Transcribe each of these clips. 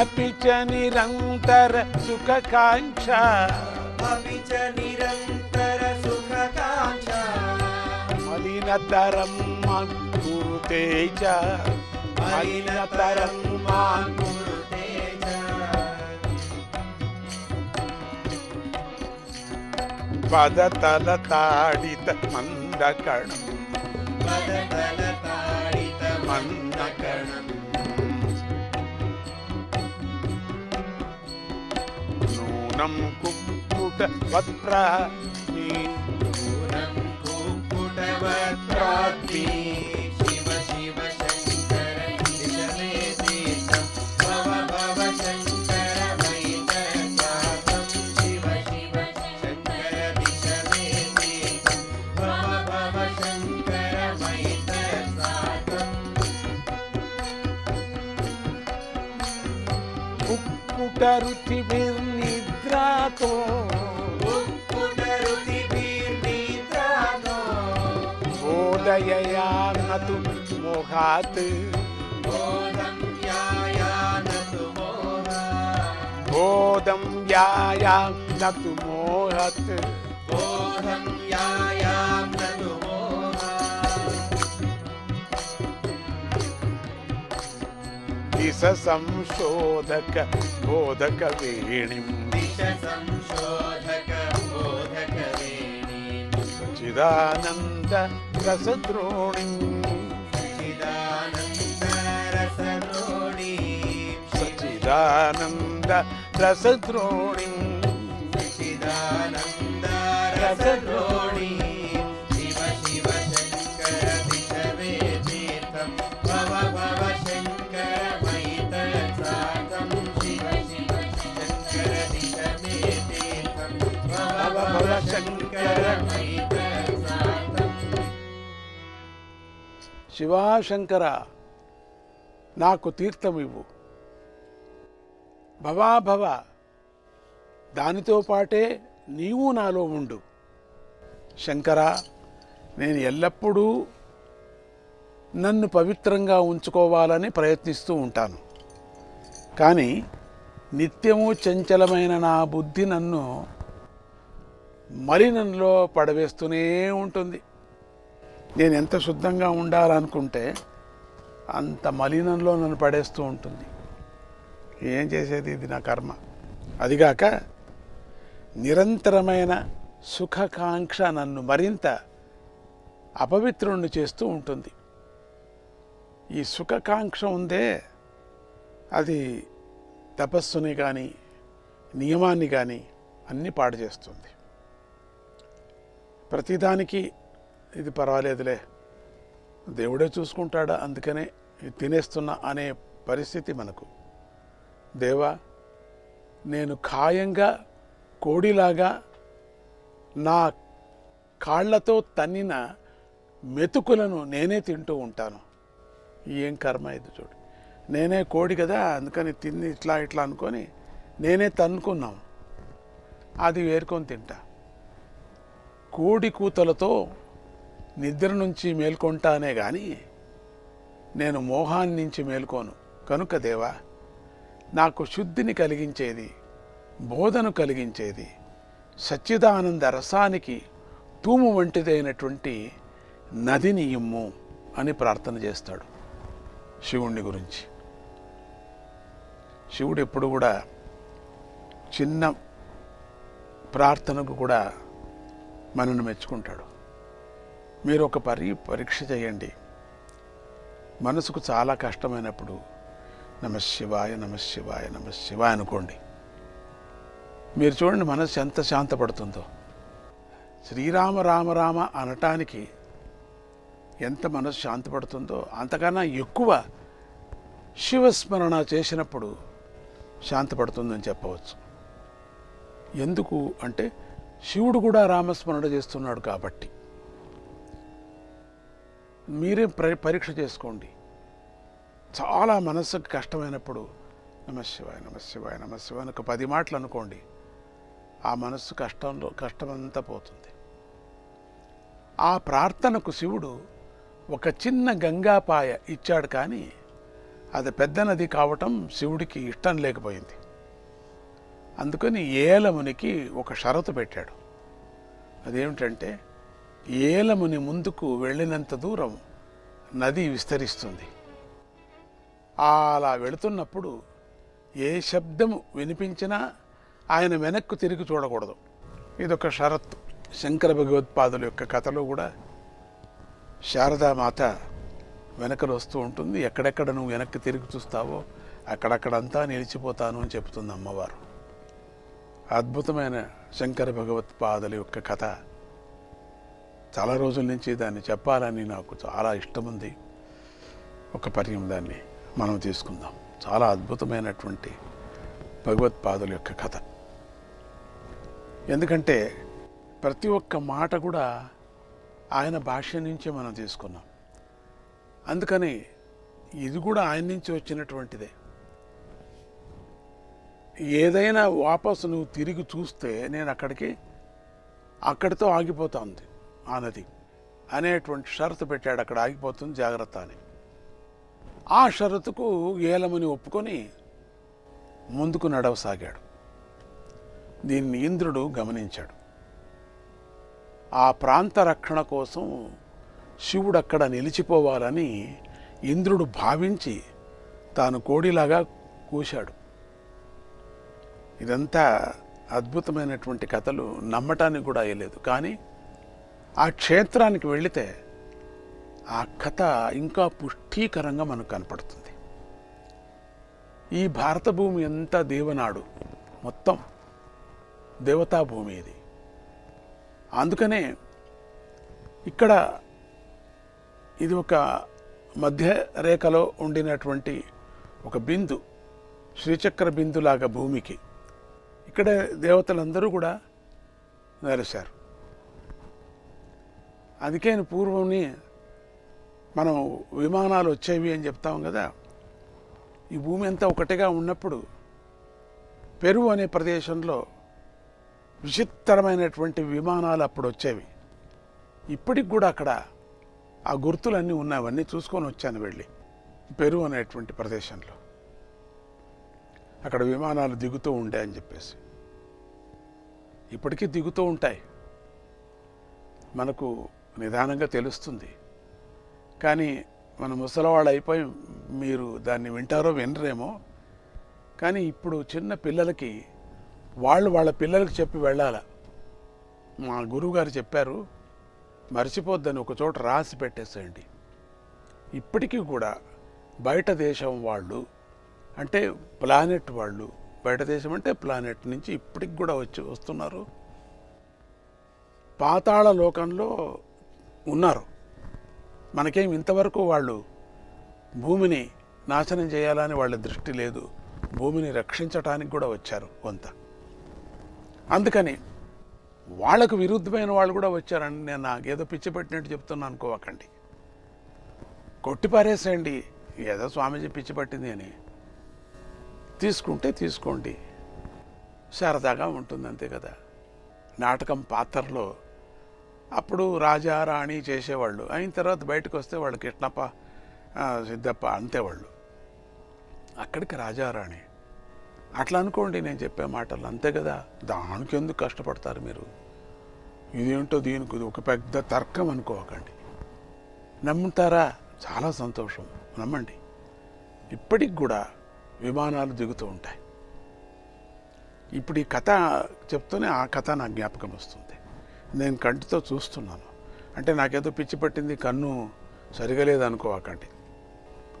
अपि च निरन्तर सुखकाङ्क्ष अपि च निरन्तरसुखकाङ्क्षा मलिनतरं मां कुरुते च मलिनतरं मां कुरुते च पदतलताडितमन्दकणम् पदतलताडितमन्दकणम् नूनं कुक्कुटवत्प्राणि नूनं कुक्कुटवक्त्राग्नि शिव शिव शङ्कर दिश मे तीर्थं भव भव शङ्कर मैतसाकं शिव शिव शङ्कर दिश मे तीर्थं भव भव शङ्कर मैतसाकम् कुक्कुटरुचिभिर्निद्रातो कुक्कुटरुचिभिर्निद्रातो बोधयया न तु मोहात् बोधं यायानतु मोहा बोधं यायां न तु मोहत् बोधं यायां नतु मोहा दिश संशोधक बोधक वेणिं दिश संशोधक बोधक वेणीं चिदानन्द रसद्रोणिं चिदानन्दरसद्रोणीं सचिदानन्द रसद्रोणिं चिदानन्दरसद्रोणीं शिव శివాశంకర నాకు తీర్థమివ్వు. భవాభవ దానితో పాటే నీవు నాలో ఉండు. శంకర నేను ఎల్లప్పుడూ నన్ను పవిత్రంగా ఉంచుకోవాలని ప్రయత్నిస్తూ ఉంటాను. కానీ నిత్యము చంచలమైన నా బుద్ధి నన్ను మలినంలో పడవేస్తూనే ఉంటుంది. నేను ఎంత శుద్ధంగా ఉండాలనుకుంటే అంత మలినంలో నన్ను పడేస్తూ ఉంటుంది. ఏం చేసేది ఇది నా కర్మ? అదిగాక నిరంతరమైన సుఖకాంక్ష నన్ను మరింత అపవిత్రుణ్ణి చేస్తూ ఉంటుంది. ఈ సుఖకాంక్ష ఉందే అది తపస్సుని కానీ నియమాన్ని కానీ అన్నీ పాడు చేస్తుంది. ప్రతిదానికి ఇది పర్వాలేదులే. దేవుడే చూసుకుంటాడా? అందుకనే తినేస్తున్నా అనే పరిస్థితి మనకు. దేవా నేను ఖాయంగా కోడిలాగా నా కాళ్ళతో తన్నిన మెతుకులను నేనే తింటూ ఉంటాను. ఏం కర్మ ఇది చూడు. నేనే కోడి కదా అందుకని తిని ఇట్లా ఇట్లా అనుకొని నేనే తన్నుకున్నాం. అది వేరుకొని తింటా. కోడి కూతలతో నిద్ర నుంచి మేల్కొంటానే గాని నేను మోహాన్ని నుంచి మేల్కోను. కనుక దేవా నాకు శుద్ధిని కలిగించేది బోధను కలిగించేది సచ్చిదానంద రసానికి తూము వంటిదైనటువంటి నదిని ఇమ్ము అని ప్రార్థన చేస్తాడు శివుణ్ణి గురించి. శివుడు ఎప్పుడు కూడా చిన్న ప్రార్థనకు కూడా మనను మెచ్చుకుంటాడు. మీరు ఒక పరి పరీక్ష చేయండి. మనసుకు చాలా కష్టమైనప్పుడు నమశివాయ నమశివాయ నమశివాయ అనుకోండి. మీరు చూడండి మనసు ఎంత శాంతపడుతుందో. శ్రీరామ రామ రామ అనటానికి ఎంత మనసు శాంతపడుతుందో అంతకన్నా ఎక్కువ శివస్మరణ చేసినప్పుడు శాంతపడుతుందని చెప్పవచ్చు. ఎందుకు అంటే శివుడు కూడా రామస్మరణ చేస్తున్నాడు కాబట్టి. మీరే పరీక్ష చేసుకోండి. చాలా మనస్సుకు కష్టమైనప్పుడు నమశివాయ నమశివాయ నమశివాయ ఒక పది మాటలు అనుకోండి. ఆ మనస్సు కష్టంలో కష్టమంతా పోతుంది. ఆ ప్రార్థనకు శివుడు ఒక చిన్న గంగాపాయ ఇచ్చాడు కానీ అది పెద్ద నది కావటం శివుడికి ఇష్టం లేకపోయింది. అందుకని ఏలమునికి ఒక షరతు పెట్టాడు. అదేమిటంటే ఏలముని ముందుకు వెళ్ళినంత దూరం నది విస్తరిస్తుంది. అలా వెళుతున్నప్పుడు ఏ శబ్దము వినిపించినా ఆయన వెనక్కు తిరిగి చూడకూడదు. ఇదొక షరత్. శంకర భగవత్పాదుల యొక్క కథలో కూడా శారదామాత వెనకలు వస్తూ ఉంటుంది. ఎక్కడెక్కడ నువ్వు వెనక్కి తిరిగి చూస్తావో అక్కడక్కడంతా నిలిచిపోతాను అని చెబుతుంది అమ్మవారు. అద్భుతమైన శంకర భగవత్పాదుల యొక్క కథ. చాలా రోజుల నుంచి దాన్ని చెప్పాలని నాకు చాలా ఇష్టం ఉంది ఒక పర్యం దాన్ని మనం తీసుకుందాం. చాలా అద్భుతమైనటువంటి భగవత్పాదుల యొక్క కథ. ఎందుకంటే ప్రతి ఒక్క మాట కూడా ఆయన భాష నుంచే మనం తీసుకున్నాం. అందుకని ఇది కూడా ఆయన నుంచి వచ్చినటువంటిదే. ఏదైనా వాపసు నువ్వు తిరిగి చూస్తే నేను అక్కడికి అక్కడితో ఆగిపోతా ఉంది. నది అనేటువంటి షరతు పెట్టాడు అక్కడ ఆగిపోతుంది జాగ్రత్త అని. ఆ షరతుకు ఏలమని ఒప్పుకొని ముందుకు నడవసాగాడు. దీన్ని ఇంద్రుడు గమనించాడు. ఆ ప్రాంత రక్షణ కోసం శివుడు అక్కడ నిలిచిపోవాలని ఇంద్రుడు భావించి తాను కోడిలాగా కూశాడు. ఇదంతా అద్భుతమైనటువంటి కథలు నమ్మటానికి కూడా అయ్యలేదు. కానీ ఆ క్షేత్రానికి వెళితే ఆ కథ ఇంకా పుష్టీకరంగా మనకు కనపడుతుంది. ఈ భారత భూమి ఎంత దేవనాడు? మొత్తం దేవతా భూమి ఇది. అందుకనే ఇక్కడ ఇది ఒక మధ్య రేఖలో ఉండినటువంటి ఒక బిందు శ్రీచక్ర బిందులాగా భూమికి. ఇక్కడ దేవతలందరూ కూడా నెలశారు అందుకే పూర్వంని మనం విమానాలు వచ్చేవి అని చెప్తాం కదా. ఈ భూమి అంతా ఒకటిగా ఉన్నప్పుడు పెరువు అనే ప్రదేశంలో విచిత్రమైనటువంటి విమానాలు అప్పుడు వచ్చేవి. ఇప్పటికి కూడా అక్కడ ఆ గుర్తులన్నీ ఉన్నావన్నీ చూసుకొని వచ్చాను వెళ్ళి. పెరు అనేటువంటి ప్రదేశంలో. అక్కడ విమానాలు దిగుతూ ఉండే అని చెప్పేసి. ఇప్పటికీ దిగుతూ ఉంటాయి. మనకు నిదానంగా తెలుస్తుంది. కానీ మన ముసలవాళ్ళు అయిపోయి మీరు దాన్ని వింటారో వినరేమో. కానీ ఇప్పుడు చిన్న పిల్లలకి వాళ్ళు వాళ్ళ పిల్లలకి చెప్పి వెళ్ళాల. మా గురువుగారు చెప్పారు మర్చిపోద్దని ఒక చోట రాసి పెట్టేసేయండి. ఇప్పటికీ కూడా బయట దేశం వాళ్ళు అంటే ప్లానెట్ వాళ్ళు బయట దేశం అంటే ప్లానెట్ నుంచి ఇప్పటికి కూడా వచ్చి వస్తున్నారు. పాతాళ లోకంలో ఉన్నారు. మనకేం ఇంతవరకు వాళ్ళు భూమిని నాశనం చేయాలని వాళ్ళ దృష్టి లేదు. భూమిని రక్షించటానికి కూడా వచ్చారు కొంత. అందుకని వాళ్ళకు విరుద్ధమైన వాళ్ళు కూడా వచ్చారని నేను నాకేదో పిచ్చి పెట్టినట్టు చెప్తున్నా అనుకోవకండి కొట్టిపారేసేయండి ఏదో స్వామీజీ పిచ్చి పట్టింది అని. తీసుకుంటే తీసుకోండి. సరదాగా ఉంటుంది అంతే కదా. నాటకం పాత్రలో అప్పుడు రాజా రాణి చేసేవాళ్ళు. అయిన తర్వాత బయటకు వస్తే వాళ్ళు కిట్నప్ప సిద్ధప్ప అంతేవాళ్ళు. అక్కడికి రాజా రాణి. అట్లా అనుకోండి నేను చెప్పే మాటలు అంతే కదా. దానికి ఎందుకు కష్టపడతారు మీరు? ఇదేంటో దీనికి ఒక పెద్ద తర్కం అనుకోకండి. నమ్ముతారా? చాలా సంతోషం. నమ్మండి. ఇప్పటికి కూడా విమానాలు దిగుతూ ఉంటాయి. ఇప్పుడు ఈ కథ చెప్తూనే ఆ కథ నా జ్ఞాపకం వస్తుంది. నేను కంటితో చూస్తున్నాను. అంటే నాకేదో పిచ్చి పట్టింది కన్ను సరిగా లేదనుకోకండి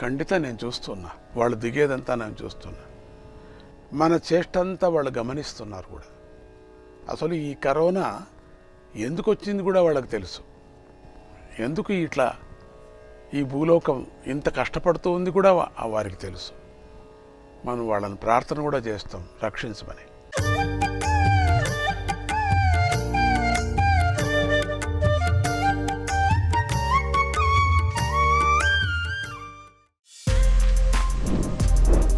ఖండిత నేను చూస్తున్నా. వాళ్ళు దిగేదంతా నేను చూస్తున్నా. మన చేష్టంతా వాళ్ళు గమనిస్తున్నారు కూడా. అసలు ఈ కరోనా ఎందుకు వచ్చింది కూడా వాళ్ళకి తెలుసు. ఎందుకు ఇట్లా ఈ భూలోకం ఇంత కష్టపడుతూ ఉంది కూడా వారికి తెలుసు. మనం వాళ్ళని ప్రార్థన కూడా చేస్తాం రక్షించమని.